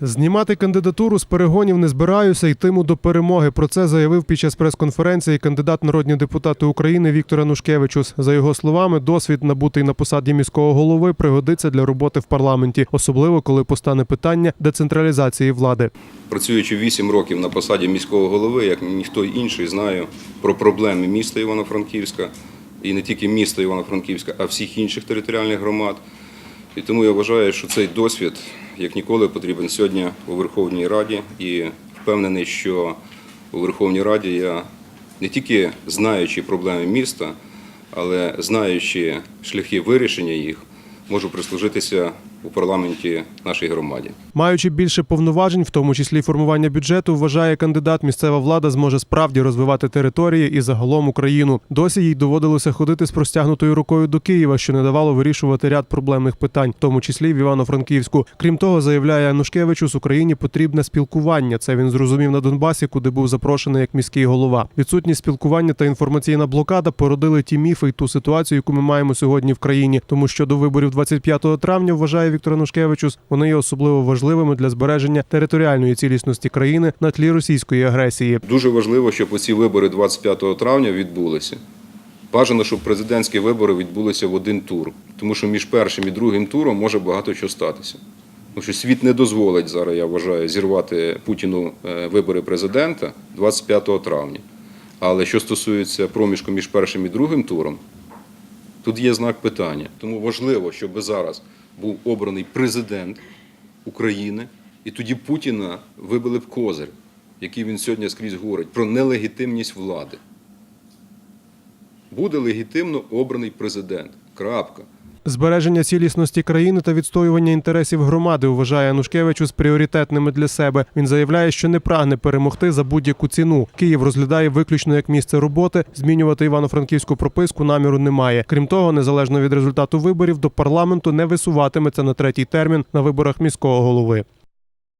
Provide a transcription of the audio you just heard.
Знімати кандидатуру з перегонів не збираюся, йтиму до перемоги. Про це заявив під час прес-конференції кандидат народні депутати України Віктор Анушкевичус. За його словами, досвід набутий на посаді міського голови пригодиться для роботи в парламенті, особливо коли постане питання децентралізації влади. Працюючи 8 років на посаді міського голови, як ніхто інший знаю про проблеми міста Івано-Франківська і не тільки міста Івано-Франківська, а всіх інших територіальних громад. І тому я вважаю, що цей досвід як ніколи потрібен сьогодні у Верховній Раді. І впевнений, що у Верховній Раді я не тільки знаючи проблеми міста, але знаючи шляхи вирішення їх, можу прислужитися у парламенті нашій громаді. Маючи більше повноважень, в тому числі формування бюджету, вважає кандидат, місцева влада зможе справді розвивати території і загалом Україну. Досі їй доводилося ходити з простягнутою рукою до Києва, що не давало вирішувати ряд проблемних питань, в тому числі в Івано-Франківську. Крім того, заявляє Анушкевичус, Україні потрібне спілкування. Це він зрозумів на Донбасі, куди був запрошений як міський голова. Відсутність спілкування та інформаційна блокада породили ті міфи і ту ситуацію, яку ми маємо сьогодні в країні. Тому що до виборів 25 травня вважає Віктор Анушкевичус, вони є особливо важливими для збереження територіальної цілісності країни на тлі російської агресії. Дуже важливо, щоб оці вибори 25 травня відбулися. Бажано, щоб президентські вибори відбулися в один тур, тому що між першим і другим туром може багато що статися. Тому що світ не дозволить зараз, я вважаю, зірвати Путіну е, вибори президента 25 травня. Але що стосується проміжку між першим і другим туром, тут є знак питання. Тому важливо, щоб зараз був обраний президент України, і тоді Путіна вибили б козир, який він сьогодні скрізь говорить, про нелегітимність влади. Буде легітимно обраний президент. Крапка. Збереження цілісності країни та відстоювання інтересів громади вважає Анушкевичус пріоритетними для себе. Він заявляє, що не прагне перемогти за будь-яку ціну. Київ розглядає виключно як місце роботи. Змінювати івано-франківську прописку наміру немає. Крім того, незалежно від результату виборів, до парламенту не висуватиметься на третій термін на виборах міського голови.